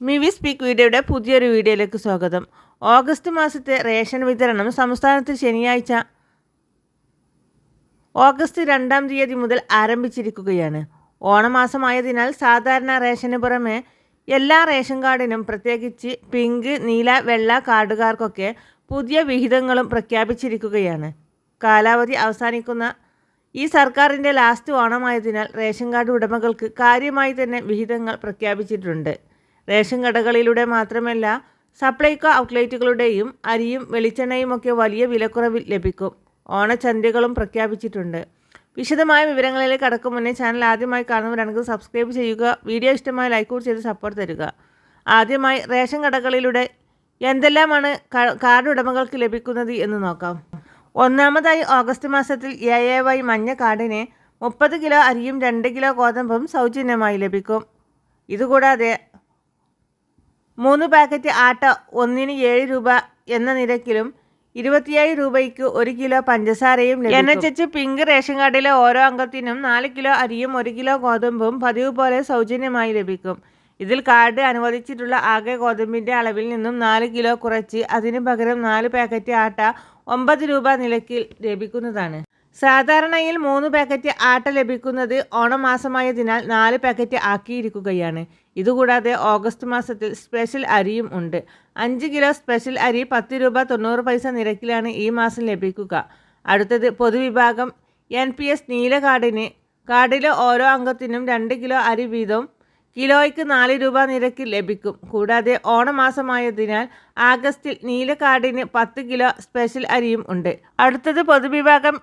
Mivi speak വീഡിയോയുടെ പുതിയൊരു വീഡിയോയിലേക്ക് സ്വാഗതം. ഓഗസ്റ്റ് മാസത്തെ റേഷൻ വിതരണം സംസ്ഥാനത്ത് ശനിയാഴ്ച ഓഗസ്റ്റ് രണ്ടാം തീയതി മുതൽ ആരംഭിച്ചിരിക്കുകയാണ്. ഓണമാസമായതിനാൽ സാധാരണ റേഷന് പുറമെ എല്ലാ റേഷൻ കാർഡിനും പ്രത്യേകിച്ച് പിങ്ക് നീല വെള്ള കാർഡുകാർക്കൊക്കെ പുതിയ വിഹിതങ്ങളും പ്രഖ്യാപിച്ചിരിക്കുകയാണ്. കാലാവധി അവസാനിക്കുന്ന ഈ സർക്കാരിന്റെ ലാസ്റ്റ് ഓണമായതിനാൽ റേഷൻ കാർഡ് ഉടമകൾക്ക് കാര്യമായി തന്നെ വിഹിതങ്ങൾ പ്രഖ്യാപിച്ചിട്ടുണ്ട്. റേഷൻ കടകളിലൂടെ മാത്രമല്ല സപ്ലൈകോ ഔട്ട്ലെറ്റുകളുടെയും അരിയും വെളിച്ചെണ്ണയും ഒക്കെ വലിയ വിലക്കുറവിൽ ലഭിക്കും. ഓണച്ചന്തകളും പ്രഖ്യാപിച്ചിട്ടുണ്ട്. വിശദമായ വിവരങ്ങളിലേക്ക് കടക്കും മുന്നേ ചാനൽ ആദ്യമായി കാണുന്നവരാണെങ്കിൽ സബ്സ്ക്രൈബ് ചെയ്യുക വീഡിയോ ഇഷ്ടമായി ലൈക്ക് കൂടി ചെയ്ത് സപ്പോർട്ട് തരിക. ആദ്യമായി റേഷൻ കടകളിലൂടെ എന്തെല്ലാമാണ് കാർഡ് ഉടമകൾക്ക് ലഭിക്കുന്നത് എന്ന് നോക്കാം. ഒന്നാമതായി ഓഗസ്റ്റ് മാസത്തിൽ എ എ വൈ മഞ്ഞ കാർഡിന് മുപ്പത് കിലോ അരിയും രണ്ട് കിലോ ഗോതമ്പും സൗജന്യമായി ലഭിക്കും. ഇതുകൂടാതെ മൂന്ന് പാക്കറ്റ് ആട്ട ഒന്നിന് ഏഴ് രൂപ എന്ന നിരക്കിലും ഇരുപത്തിയേഴ് രൂപയ്ക്ക് ഒരു കിലോ പഞ്ചസാരയും N H H pink ration കാർഡിലെ ഓരോ അംഗത്തിനും നാല് കിലോ അരിയും ഒരു കിലോ ഗോതമ്പും പതിവ് പോലെ സൗജന്യമായി ലഭിക്കും. ഇതിൽ കാർഡ് അനുവദിച്ചിട്ടുള്ള ആകെ ഗോതമ്പിന്റെ അളവിൽ നിന്നും നാല് കിലോ കുറച്ച് അതിനു പകരം നാല് പാക്കറ്റ് ആട്ട ഒമ്പത് രൂപ നിലക്കിൽ ലഭിക്കുന്നതാണ്. സാധാരണയിൽ മൂന്ന് പാക്കറ്റ് ആട്ട ലഭിക്കുന്നത് ഓണമാസമായതിനാൽ നാല് പാക്കറ്റ് ആക്കിയിരിക്കുകയാണ്. ഇതുകൂടാതെ ഓഗസ്റ്റ് മാസത്തിൽ സ്പെഷ്യൽ അരിയും ഉണ്ട്. അഞ്ച് കിലോ സ്പെഷ്യൽ അരി പത്ത് രൂപ തൊണ്ണൂറ് പൈസ നിരക്കിലാണ് ഈ മാസം ലഭിക്കുക. അടുത്തത് പൊതുവിഭാഗം എൻ പി എസ് നീല കാർഡിന് കാർഡിലെ ഓരോ അംഗത്തിനും രണ്ട് കിലോ അരി വീതം കിലോയ്ക്ക് നാല് രൂപ നിരക്കിൽ ലഭിക്കും. കൂടാതെ ഓണമാസമായതിനാൽ ആഗസ്റ്റിൽ നീല കാർഡിന് പത്ത് കിലോ സ്പെഷ്യൽ അരിയും ഉണ്ട്. അടുത്തത് പൊതുവിഭാഗം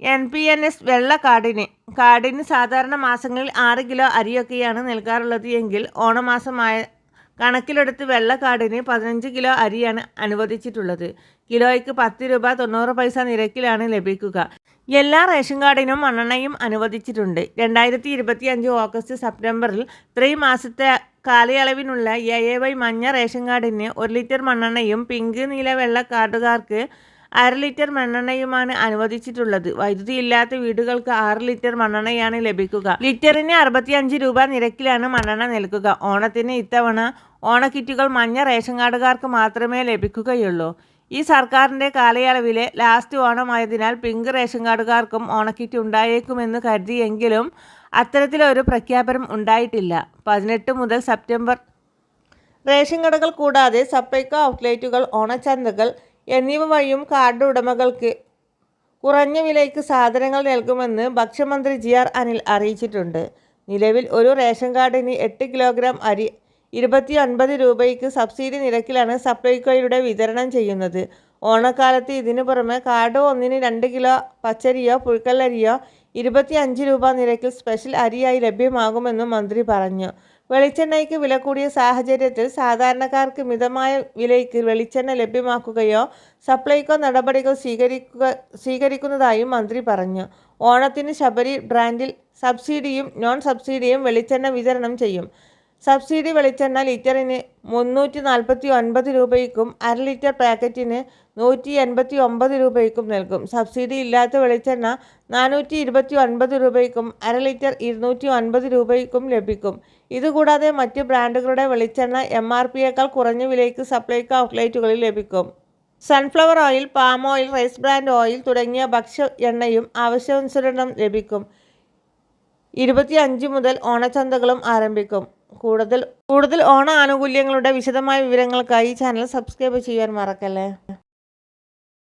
എൻ പി എൻ എസ് വെള്ള കാർഡിന് കാർഡിന് സാധാരണ മാസങ്ങളിൽ ആറ് കിലോ അരിയൊക്കെയാണ് നൽകാറുള്ളത് എങ്കിൽ ഓണമാസമായ കണക്കിലെടുത്ത് കാർഡിന് പതിനഞ്ച് കിലോ അരിയാണ് അനുവദിച്ചിട്ടുള്ളത്. കിലോയ്ക്ക് പത്ത് രൂപ തൊണ്ണൂറ് പൈസ നിരക്കിലാണ് ലഭിക്കുക. എല്ലാ റേഷൻ കാർഡിനും മണ്ണെണ്ണയും അനുവദിച്ചിട്ടുണ്ട്. രണ്ടായിരത്തി ഇരുപത്തി അഞ്ച് ഓഗസ്റ്റ് സെപ്റ്റംബറിൽ ത്രീ മാസത്തെ കാലയളവിനുള്ള എ എ വൈ മഞ്ഞ റേഷൻ കാർഡിന് ഒരു ലിറ്റർ മണ്ണെണ്ണയും പിങ്ക് നീല വെള്ള കാർഡുകാർക്ക് അര ലിറ്റർ മണ്ണെണ്ണയുമാണ് അനുവദിച്ചിട്ടുള്ളത്. വൈദ്യുതി ഇല്ലാത്ത വീടുകൾക്ക് ആറ് ലിറ്റർ മണ്ണെണ്ണയാണ് ലഭിക്കുക. ലിറ്ററിന് അറുപത്തിയഞ്ച് രൂപ നിരക്കിലാണ് മണ്ണെണ്ണ നൽകുക ഓണത്തിന് ഇത്തവണ ഓണക്കിറ്റുകൾ മഞ്ഞ റേഷൻ കാർഡുകാർക്ക് മാത്രമേ ലഭിക്കുകയുള്ളൂ. ഈ സർക്കാരിന്റെ കാലയളവിലെ ലാസ്റ്റ് ഓണമായതിനാൽ പിങ്ക് റേഷൻ കാർഡുകാർക്കും ഓണക്കിറ്റ് ഉണ്ടായേക്കുമെന്ന് കരുതിയെങ്കിലും അത്തരത്തിലൊരു പ്രഖ്യാപനം ഉണ്ടായിട്ടില്ല. പതിനെട്ട് മുതൽ സെപ്റ്റംബർ. റേഷൻ കടകൾ കൂടാതെ സപ്ലൈകോ ഔട്ട്ലെറ്റുകൾ ഓണച്ചന്തകൾ എന്നിവ വഴിയും കാർഡ് ഉടമകൾക്ക് കുറഞ്ഞ വിലയ്ക്ക് സാധനങ്ങൾ നൽകുമെന്ന് ഭക്ഷ്യമന്ത്രി ജി ആർ അനിൽ അറിയിച്ചിട്ടുണ്ട്. നിലവിൽ ഒരു റേഷൻ കാർഡിന് എട്ട് കിലോഗ്രാം അരി ഇരുപത്തി ഒൻപത് രൂപയ്ക്ക് സബ്സിഡി നിരക്കിലാണ് സപ്ലൈകോയിലൂടെ വിതരണം ചെയ്യുന്നത്. ഓണക്കാലത്ത് ഇതിനു പുറമെ കാർഡ് ഒന്നിന് രണ്ട് കിലോ പച്ചരിയോ പുഴുക്കല്ലരിയോ ഇരുപത്തി അഞ്ച് രൂപ നിരക്കിൽ സ്പെഷ്യൽ അരിയായി ലഭ്യമാകുമെന്നും മന്ത്രി പറഞ്ഞു. വെളിച്ചെണ്ണയ്ക്ക് വില കൂടിയ സാഹചര്യത്തിൽ സാധാരണക്കാർക്ക് മിതമായ വിലയ്ക്ക് വെളിച്ചെണ്ണ ലഭ്യമാക്കുകയോ സപ്ലൈകോ നടപടികൾ സ്വീകരിക്കുക സ്വീകരിക്കുന്നതായും മന്ത്രി പറഞ്ഞു. ഓണത്തിന് ശബരി ബ്രാൻഡിൽ സബ്സിഡിയും നോൺ സബ്സിഡിയും വെളിച്ചെണ്ണ വിതരണം ചെയ്യും. സബ്സിഡി വെളിച്ചെണ്ണ ലിറ്ററിന് മുന്നൂറ്റി നാൽപ്പത്തി ഒൻപത് രൂപയ്ക്കും അര ലിറ്റർ പാക്കറ്റിന് നൂറ്റി എൺപത്തി ഒമ്പത് രൂപയ്ക്കും നൽകും. സബ്സിഡി ഇല്ലാത്ത വെളിച്ചെണ്ണ നാനൂറ്റി ഇരുപത്തി ഒൻപത് രൂപയ്ക്കും അര ലിറ്റർ ഇരുന്നൂറ്റി ഒൻപത് രൂപയ്ക്കും ലഭിക്കും. ഇതുകൂടാതെ മറ്റ് ബ്രാൻഡുകളുടെ വെളിച്ചെണ്ണ എം ആർ പിയേക്കാൾ കുറഞ്ഞ വിലയ്ക്ക് സപ്ലൈക്ക് ഔട്ട്ലെറ്റുകളിൽ ലഭിക്കും. Sunflower oil palm oil rice bran oil തുടങ്ങിയ ഭക്ഷ്യ എണ്ണയും ആവശ്യാനുസരണം ലഭിക്കും. ഇരുപത്തി അഞ്ച് മുതൽ ഓണച്ചന്തകളും ആരംഭിക്കും. കൂടുതൽ കൂടുതൽ ഓണ ആനുകൂല്യങ്ങളുടെ വിശദമായ വിവരങ്ങൾക്കായി ചാനൽ സബ്സ്ക്രൈബ് ചെയ്യാൻ മറക്കല്ലേ?